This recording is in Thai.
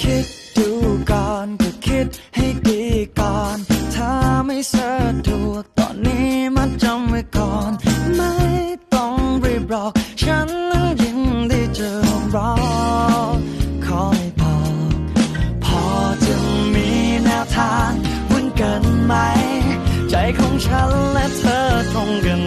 คิดดูก่อนก็คิดให้ดีก่อน ถ้าไม่สะดวกตอนนี้มาจำไว้ก่อน ไม่ต้องรีบหรอก ฉันนั้นยินดีจะรอคอยพอ พอจะมีแนวทางวุ่นกันไหม ใจของฉันและเธอตรงกัน